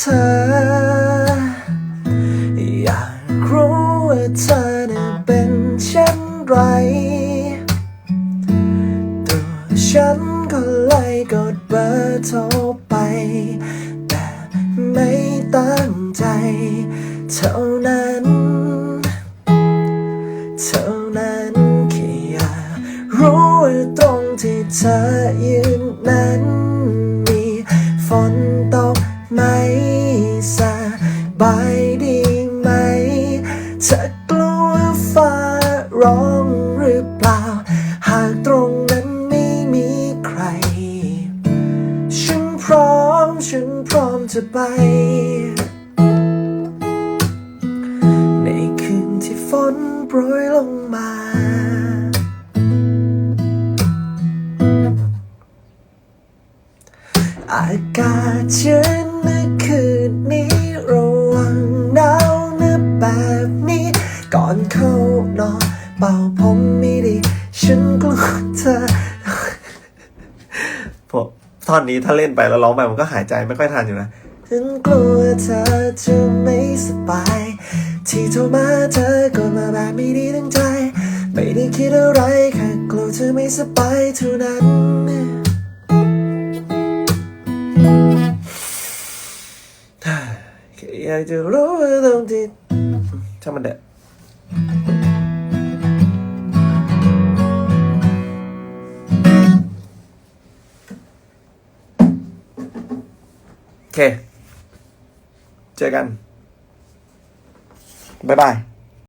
เธอ อยากรู้ว่าเธอนั้นเป็นเช่นไร ตัวฉันก็เลยกดเบอร์โทรไป แต่ไม่ตั้งใจ เท่านั้น เท่านั้นแค่อยากรู้ว่าตรงที่เธอยืนนั้น มีฝนตก ไหมสบายดีไหมเธอกลัวฟ้าร้องหรือเปล่า หากตรงนั้นไม่มีใคร ฉันพร้อมฉันพร้อมจะไป ในคืนที่ฝนโปรยลงมา อากาศเย็นเมื่อคืนนี้ระวังหนาวนื้อแบบนี้ ก่อนเข้านอนเป่าผมไม่ดี ฉันกลัวเธอพวกท่อนนี้ถ้าเล่นไปแล้วร้องไปมันก็หายใจไม่ค่อยทันอยู่นะ ฉันกลัวเธอจะไม่สบาย ที่โทรมาเธอก็มาแบบไม่ด้ตั้งใจ ไม่ได้คิดอะไรแค่กลัวเธอไม่สบายเท่านั้น อยากจะรู้ว่าตรงที่ช่างมันเด็ดโอเค เจอกัน บ๊ายบาย